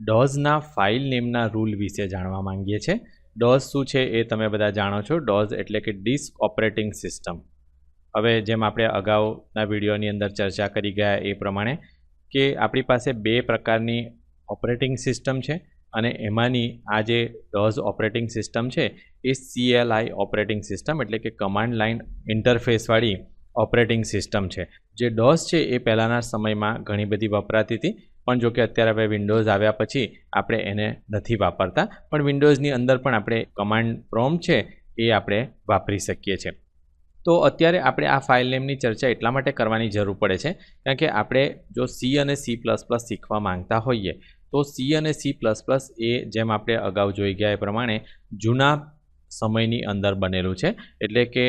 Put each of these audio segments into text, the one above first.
ડોઝના file નેમના rule વિશે જાણવા માંગીએ છીએ. ડોઝ શું છે એ તમે બધા જાણો છો. ડોઝ એટલે કે ડિસ્ક ઓપરેટિંગ સિસ્ટમ. હવે જેમ આપણે અગાઉના વિડીયોની અંદર ચર્ચા કરી ગયા એ પ્રમાણે કે આપણી પાસે બે પ્રકારની ઓપરેટિંગ સિસ્ટમ છે અને એમાંની આ જે ડોઝ ઓપરેટિંગ સિસ્ટમ છે એ સીએલઆઈ ઓપરેટિંગ સિસ્ટમ એટલે કે કમાન્ડ લાઇન ઇન્ટરફેસવાળી ઓપરેટિંગ સિસ્ટમ છે. જે ડોઝ છે એ પહેલાંના સમયમાં ઘણી બધી વપરાતી હતી. પણ જો કે અત્યારે હવે વિન્ડોઝ આવ્યા પછી આપણે એને નથી વાપરતા, પણ વિન્ડોઝની અંદર પણ આપણે કમાન્ડ પ્રોમ છે એ આપણે વાપરી શકીએ છીએ. તો અત્યારે આપણે આ ફાઇલ નેમની ચર્ચા એટલા માટે કરવાની જરૂર પડે છે, કારણ કે આપણે જો સી અને સી પ્લસ પ્લસ શીખવા માંગતા હોઈએ, તો સી અને સી પ્લસ પ્લસ એ જેમ આપણે અગાઉ જોઈ ગયા એ પ્રમાણે જૂના સમયની અંદર બનેલું છે. એટલે કે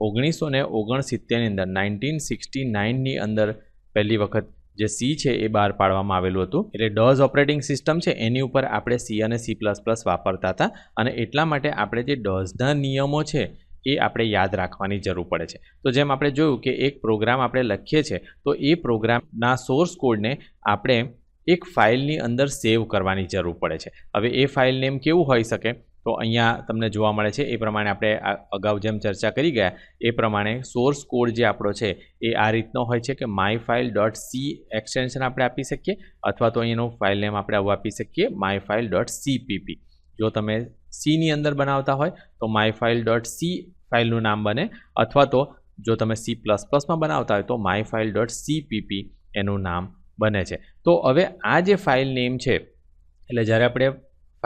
ઓગણીસો ને ઓગણસિત્તેરની અંદર નાઇન્ટીન સિક્સટી નાઇનની અંદર પહેલી વખત જે સી છે એ બહાર પાડવામાં આવેલું હતું. એટલે ડોઝ ઓપરેટિંગ સિસ્ટમ છે, એની ઉપર આપણે સી અને સી પ્લસ પ્લસ વાપરતા હતા. અને એટલા માટે આપણે જે ડોઝના નિયમો છે, એ આપણે યાદ રાખવાની જરૂર પડે છે. તો જેમ આપણે જોયું કે એક પ્રોગ્રામ આપણે લખીએ છીએ તો એ પ્રોગ્રામના સોર્સ કોડને આપણે એક ફાઇલની અંદર સેવ કરવાની જરૂર પડે છે. હવે એ ફાઇલ નેમ કેવું હોઈ શકે? તો અહીંયા તમને જોવા મળે છે, એ પ્રમાણે આપણે અગાઉ જેમ ચર્ચા કરી ગયા, એ પ્રમાણે સોર્સ કોડ જે આપણો છે, એ આ રીતનો હોય છે કે my file dot C extension આપણે આપી શકીએ, અથવા તો અહીંયાનું ફાઇલ નેમ આપણે આવું આપી શકીએ માય ફાઇલ ડોટ સીપીપી જો તમે સીની અંદર બનાવતા હોય, તો માય ફાઇલ ડોટ સી ફાઇલનું નામ બને, અથવા તો જો તમે સી પ્લસ પ્લસમાં બનાવતા હોય, તો માય ફાઇલ ડોટ સીપીપી એનું નામ બને છે. તો હવે આ જે ફાઇલ નેમ છે, એટલે જ્યારે આપણે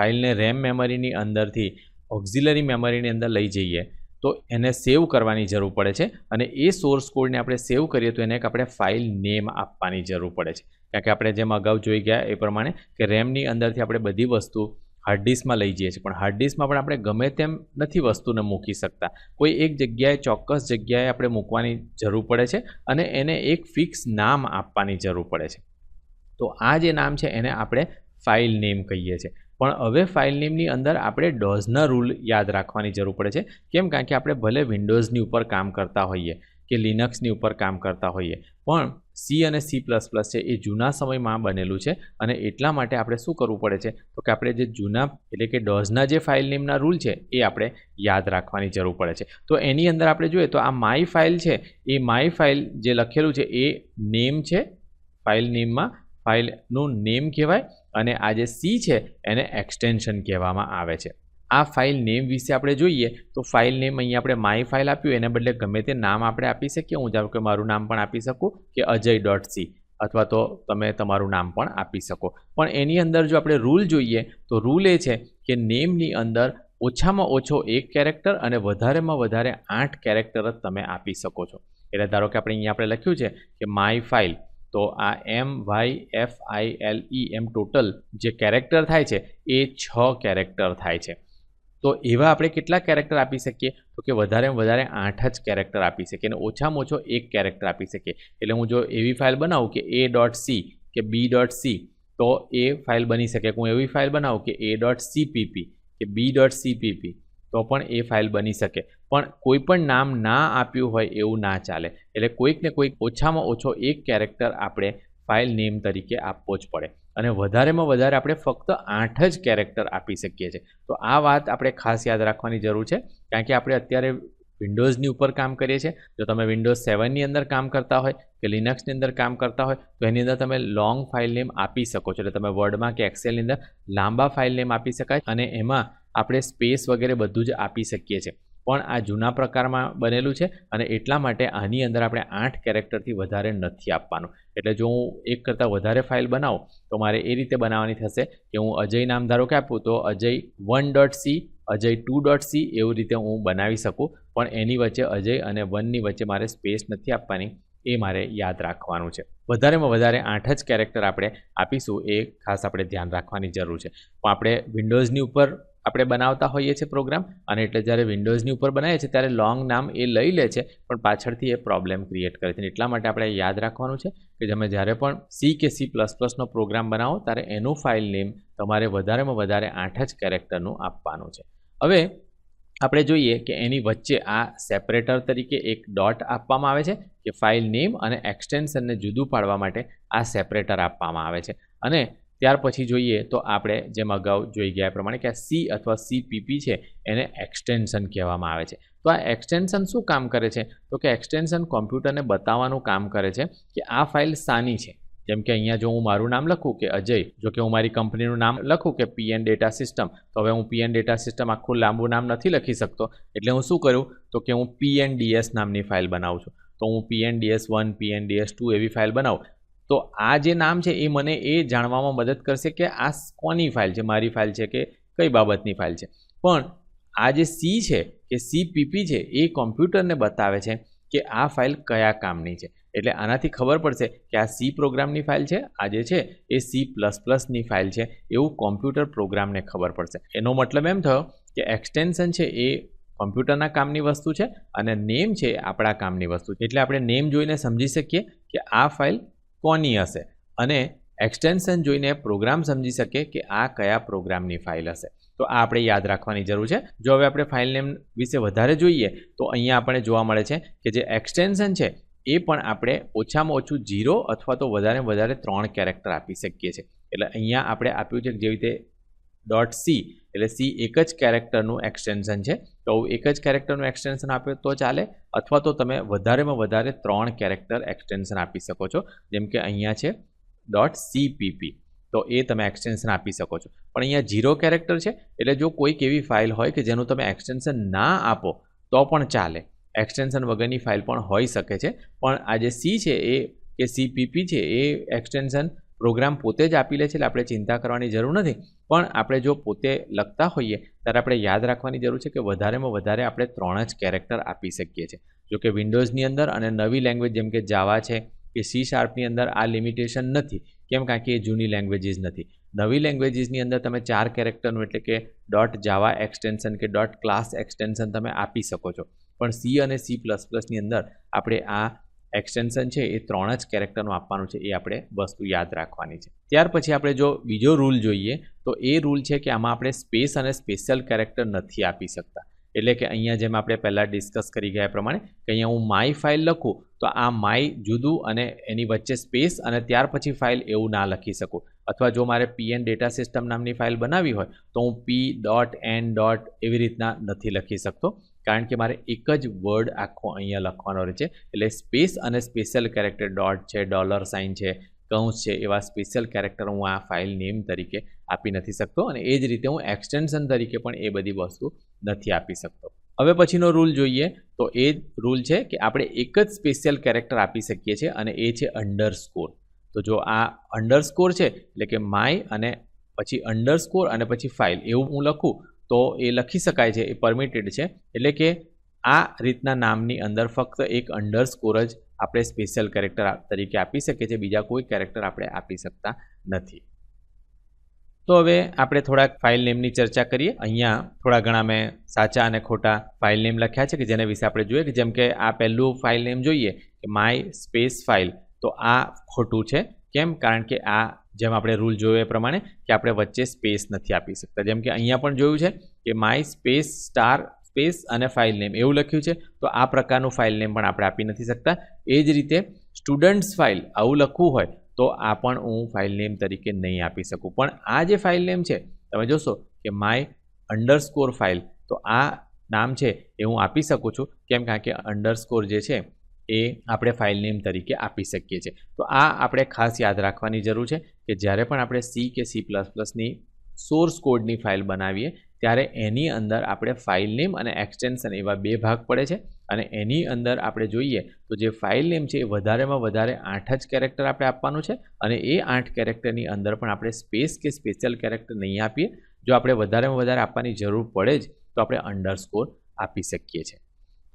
ફાઇલને રેમ મેમરીની અંદરથી ઓક્ઝિલરી મેમરીની અંદર લઈ જઈએ, તો એને સેવ કરવાની જરૂર પડે છે અને એ સોર્સ કોડને આપણે સેવ કરીએ તો એને એક આપણે ફાઇલ નેમ આપવાની જરૂર પડે છે. કારણ કે આપણે જેમ અગાઉ જોઈ ગયા એ પ્રમાણે કે રેમની અંદરથી આપણે બધી વસ્તુ હાર્ડ લઈ જઈએ છીએ, પણ હાર્ડ પણ આપણે ગમે તેમ નથી વસ્તુને મૂકી શકતા. કોઈ એક જગ્યાએ, ચોક્કસ જગ્યાએ આપણે મૂકવાની જરૂર પડે છે અને એને એક ફિક્સ નામ આપવાની જરૂર પડે છે. તો આ જે નામ છે એને આપણે ફાઇલ નેમ કહીએ છીએ. પણ હવે ફાઇલ નેમની અંદર આપણે ડોઝના રૂલ યાદ રાખવાની જરૂર પડે છે. કેમ? કારણ કે આપણે ભલે વિન્ડોઝની ઉપર કામ કરતા હોઈએ કે લિનક્સની ઉપર કામ કરતા હોઈએ, પણ સી અને સી પ્લસ પ્લસ છે એ જૂના સમયમાં બનેલું છે અને એટલા માટે આપણે શું કરવું પડે છે? તો કે આપણે જે જૂના, એટલે કે ડોઝના જે ફાઇલ નેમના રૂલ છે, એ આપણે યાદ રાખવાની જરૂર પડે છે. તો એની અંદર આપણે જોઈએ તો આ માય ફાઇલ છે, એ માય ફાઇલ જે લખેલું છે એ નેમ છે. ફાઇલ નેમમાં ફાઇલનું નેમ કહેવાય. અને આ જે સી છે, એને એક્સટેન્શન કહેવામાં આવે છે. આ ફાઇલ નેમ વિશે આપણે જોઈએ, તો ફાઇલ નેમ અહીંયા આપણે માય ફાઇલ આપ્યું, એને બદલે ગમે તે નામ આપણે આપી શકીએ. હું ધારો કે મારું નામ પણ આપી શકું, કે અજય ડોટ સી અથવા તો તમે તમારું નામ પણ આપી શકો. પણ એની અંદર જો આપણે રૂલ જોઈએ, તો રૂલ એ છે કે નેમની અંદર ઓછામાં ઓછો એક કેરેક્ટર અને વધારેમાં વધારે આઠ કેરેક્ટર જ તમે આપી શકો છો. એટલે ધારો કે આપણે અહીંયા આપણે લખ્યું છે કે માય ફાઇલ તો આ M Y F I L E M total જે કેરેક્ટર થાય છે, એ છ કેરેક્ટર થાય છે. તો એવા આપણે કેટલા કેરેક્ટર આપી શકીએ? તો કે વધારેમાં વધારે આઠ જ કેરેક્ટર આપી શકીએ અને ઓછામાં ઓછો એક કેરેક્ટર આપી શકીએ. એટલે હું જો એવી ફાઇલ બનાવું કે એ ડોટ સી કે બી ડોટ સી તો એ ફાઇલ બની શકે. હું એવી ફાઇલ બનાવું કે એ ડોટ સીપીપી કે બી ડોટ સીપીપી તો પણ એ ફાઇલ બની શકે. પણ કોઈ પણ નામ ના આપ્યું હોય એવું ના ચાલે. એટલે કોઈક ને કોઈક ઓછામાં ઓછો એક કેરેક્ટર આપણે ફાઇલ નેમ તરીકે આપવો જ પડે. અને વધારેમાં વધારે આપણે ફક્ત આઠ જ કેરેક્ટર આપી શકીએ છીએ. તો આ વાત આપણે ખાસ યાદ રાખવાની જરૂર છે. કારણ કે આપણે અત્યારે વિન્ડોઝની ઉપર કામ કરીએ છીએ. જો તમે વિન્ડોઝ સેવનની અંદર કામ કરતા હોય કે લિનક્સની અંદર કામ કરતા હોય, તો એની અંદર તમે લોંગ ફાઇલ નેમ આપી શકો છો. એટલે તમે વર્ડમાં કે એક્સેલની અંદર લાંબા ફાઇલ નેમ આપી શકાય. અને એમાં આપણે સ્પેસ વગેરે બધું જ આપી શકીએ છીએ. પણ આ જૂના પ્રકારમાં બનેલું છે અને એટલા માટે આની અંદર આપણે આઠ કેરેક્ટરથી વધારે નથી આપવાનું. એટલે જો હું એક કરતાં વધારે ફાઇલ બનાવું, તો મારે એ રીતે બનાવવાની થશે કે હું અજય નામ ધારો કે આપું, તો Ajay one dot C, Ajay two dot C એવી રીતે હું બનાવી શકું. પણ એની વચ્ચે અજય અને વનની વચ્ચે મારે સ્પેસ નથી આપવાની, એ મારે યાદ રાખવાનું છે. વધારેમાં વધારે આઠ જ કેરેક્ટર આપણે આપીશું, એ ખાસ આપણે ધ્યાન રાખવાની જરૂર છે. પણ આપણે વિન્ડોઝની ઉપર આપણે બનાવતા હોઈએ છીએ પ્રોગ્રામ અને એટલે જ્યારે વિન્ડોઝની ઉપર બનાવીએ છીએ ત્યારે લોંગ નામ એ લઈ લે છે, પણ પાછળથી એ પ્રોબ્લેમ ક્રિએટ કરે છે. એટલા માટે આપણે યાદ રાખવાનું છે કે તમે જ્યારે પણ સી કે સી પ્લસ પ્લસનો પ્રોગ્રામ બનાવો ત્યારે એનું ફાઇલ નેમ તમારે વધારેમાં વધારે આઠ જ કેરેક્ટરનું આપવાનું છે. હવે આપણે જોઈએ કે એની વચ્ચે આ સેપરેટર તરીકે એક ડોટ આપવામાં આવે છે કે ફાઇલ નેમ અને એક્સટેન્શનને જુદું પાડવા માટે આ સેપરેટર આપવામાં આવે છે. અને ત્યાર પછી જોઈએ તો આપણે જેમ અગાઉ જોઈ ગયા પ્રમાણે કે આ સી અથવા સીપીપી છે, એને એક્સટેન્શન કહેવામાં આવે છે. તો આ એક્સટેન્શન શું કામ કરે છે? તો કે એક્સટેન્શન કોમ્પ્યુટરને બતાવવાનું કામ કરે છે કે આ ફાઇલ સાની છે. જેમ કે અહીંયા જો હું મારું નામ લખું કે અજય, જો કે હું મારી કંપનીનું નામ લખું કે પીએન ડેટા સિસ્ટમ તો હવે હું પીએન ડેટા સિસ્ટમ આખું લાંબુ નામ નથી લખી શકતો. એટલે હું શું કરું? તો કે હું પીએનડીએસ નામની ફાઇલ બનાવું છું. તો હું પીએનડીએસ વન પીએનડીએસ ટુ એવી ફાઇલ બનાવું. તો આ જે નામ છે એ મને એ જાણવામાં મદદ કરશે કે આ કોની ફાઇલ છે? મારી ફાઇલ છે કે કઈ બાબતની ફાઇલ છે? પણ આ જે સી છે કે સી પીપી છે એ કોમ્પ્યુટરને બતાવે છે કે આ ફાઇલ કયા કામની છે. એટલે આનાથી ખબર પડશે કે આ સી પ્રોગ્રામની ફાઇલ છે, આ જે છે એ સી પ્લસ પ્લસની ફાઇલ છે એવું કોમ્પ્યુટર પ્રોગ્રામને ખબર પડશે. એનો મતલબ એમ થયો કે એક્સટેન્શન છે એ કોમ્પ્યુટરના કામની વસ્તુ છે અને નેમ છે આપણા કામની વસ્તુ એટલે આપણે નેમ જોઈને સમજી શકીએ કે આ ફાઇલ કોની હશે? અને એક્સટેન્શન જોઈને પ્રોગ્રામ સમજી શકે કે આ કયા પ્રોગ્રામની ફાઇલ હશે. તો આ આપણે યાદ રાખવાની જરૂર છે. જો હવે આપણે ફાઇલ નેમ વિશે વધારે જોઈએ, તો અહીંયા આપણે જોવા મળે છે કે જે એક્સટેન્શન છે, એ પણ આપણે ઓછામાં ઓછું જીરો અથવા તો વધારે વધારે ત્રણ કેરેક્ટર આપી શકીએ છીએ. એટલે અહીંયા આપણે આપ્યું છે જેવી રીતે ડોટ સી એટલે સી એક જ કેરેક્ટરનું એક્સટેન્શન છે. તો એક જ કેરેક્ટરનું એક્સટેન્શન આપે તો ચાલે? અથવા તો તમે વધારેમાં વધારે ત્રણ કેરેક્ટર એક્સટેન્શન આપી શકો છો. જેમ કે અહીંયા છે ડોટ સીપીપી તો એ તમે એક્સટેન્શન આપી શકો છો. પણ અહીંયા ઝીરો કેરેક્ટર છે, એટલે જો કોઈક એવી ફાઇલ હોય કે જેનું તમે એક્સટેન્શન ના આપો, તો પણ ચાલે. એક્સટેન્શન વગરની ફાઇલ પણ હોઈ શકે છે. પણ આ જે સી છે એ, કે સીપીપી છે, એ એક્સટેન્શન પ્રોગ્રામ પોતે જ આપી લે છે એટલે આપણે ચિંતા કરવાની જરૂર નથી. પણ આપણે જો પોતે લખતા હોઈએ, ત્યારે આપણે યાદ રાખવાની જરૂર છે કે વધારેમાં વધારે આપણે ત્રણ જ કેરેક્ટર આપી શકીએ છીએ. જો કે વિન્ડોઝની અંદર અને નવી લેંગ્વેજ જેમ કે જાવા છે કે સી શાર્પની અંદર આ લિમિટેશન નથી. કેમ કારણ કે એ જૂની લેંગ્વેજીસ નથી. નવી લેંગ્વેજીસની અંદર તમે ચાર કેરેક્ટરનું એટલે કે ડોટ જાવા એક્સટેન્શન કે ડોટ ક્લાસ એક્સટેન્શન તમે આપી શકો છો. પણ સી અને સી પ્લસ પ્લસની અંદર આપણે આ એક્સટેન્શન છે, એ ત્રણ જ કેરેક્ટરનું આપવાનું છે, એ આપણે વસ્તુ યાદ રાખવાની છે. ત્યાર પછી આપણે જો બીજો રૂલ જોઈએ, તો એ રૂલ છે કે આમાં આપણે સ્પેસ અને સ્પેશિયલ કેરેક્ટર નથી આપી શકતા. એટલે કે અહીંયા જેમ આપણે પહેલાં ડિસ્કસ કરી ગયા પ્રમાણે, કે અહીંયા હું માય ફાઇલ લખું, તો આ માય જુદું અને એની વચ્ચે સ્પેસ અને ત્યાર પછી ફાઇલ એવું ના લખી શકું. અથવા જો મારે પીએન ડેટા સિસ્ટમ નામની ફાઇલ બનાવી હોય, તો હું પી ડોટ એન ડોટ એવી રીતના નથી લખી શકતો. કારણ કે મારે એક જ વર્ડ આખો અહીંયા લખવાનો રહે છે. એટલે સ્પેસ અને સ્પેશિયલ કેરેક્ટર ડોટ છે ડોલર સાઇન છે, કૌંસ છે, એવા સ્પેશિયલ કેરેક્ટર હું આ ફાઇલ નેમ તરીકે આપી નથી શકતો અને એ જ રીતે હું એક્સટેન્શન તરીકે પણ એ બધી વસ્તુ નથી આપી શકતો. હવે પછીનો રૂલ જોઈએ તો એ રૂલ છે કે આપણે એક જ સ્પેશિયલ કેરેક્ટર આપી શકીએ છીએ અને એ છે અંડરસ્કોર તો જો આ અંડરસ્કોર છે, એટલે કે માય અને પછી અંડરસ્કોર અને પછી ફાઇલ એવું હું લખું તો એ લખી શકાય છે, એ પરમિટેડ છે. એટલે કે આ રીતના નામની અંદર ફક્ત એક અંડરસ્કોર જ આપણે સ્પેશિયલ કેરેક્ટર તરીકે આપી શકીએ છીએ, બીજા કોઈ કેરેક્ટર આપણે આપી શકતા નથી. તો હવે આપણે થોડાક ફાઇલ નેમની ચર્ચા કરીએ. અહીંયા થોડા ઘણા મેં સાચા અને ખોટા ફાઇલ નેમ લખ્યા છે, કે જેના વિશે આપણે જોઈએ કે જેમ કે આ પહેલું ફાઇલ નેમ જોઈએ, કે માય સ્પેસ ફાઇલ તો આ ખોટું છે. કેમ? કારણ કે આ જેમ આપણે રૂલ જોયો એ પ્રમાણે કે આપણે વચ્ચે સ્પેસ નથી આપી શકતા. જેમ કે અહીંયા પણ જોયું છે કે માય સ્પેસ સ્ટાર સ્પેસ અને ફાઇલ નેમ એવું લખ્યું છે, તો આ પ્રકારનું ફાઇલ નેમ પણ આપણે આપી નથી શકતા. એ જ રીતે સ્ટુડન્ટ્સ ફાઇલ આવું લખવું હોય તો આ પણ હું ફાઇલ નેમ તરીકે નહીં આપી શકું. પણ આ જે ફાઇલ નેમ છે, તમે જોશો કે માય અંડરસ્કોર ફાઇલ તો આ નામ છે એ હું આપી શકું છું. કેમ કારણ કે અંડરસ્કોર જે છે એ આપણે ફાઇલ નેમ તરીકે આપી શકીએ છીએ. તો આ આપણે ખાસ યાદ રાખવાની જરૂર છે કે જ્યારે પણ આપણે સી કે સી પ્લસ પ્લસની સોર્સ કોડની ફાઇલ બનાવીએ, ત્યારે એની અંદર આપણે ફાઇલ નેમ અને એક્સટેન્શન એવા બે ભાગ પડે છે. અને એની અંદર આપણે જોઈએ તો જે ફાઇલ નેમ છે એ વધારેમાં વધારે આઠ જ કેરેક્ટર આપણે આપવાનું છે અને એ આઠ કેરેક્ટરની અંદર પણ આપણે સ્પેસ કે સ્પેશિયલ કેરેક્ટર નહીં આપીએ. જો આપણે વધારેમાં વધારે આપવાની જરૂર પડે જ, તો આપણે અંડરસ્કોર આપી શકીએ છીએ.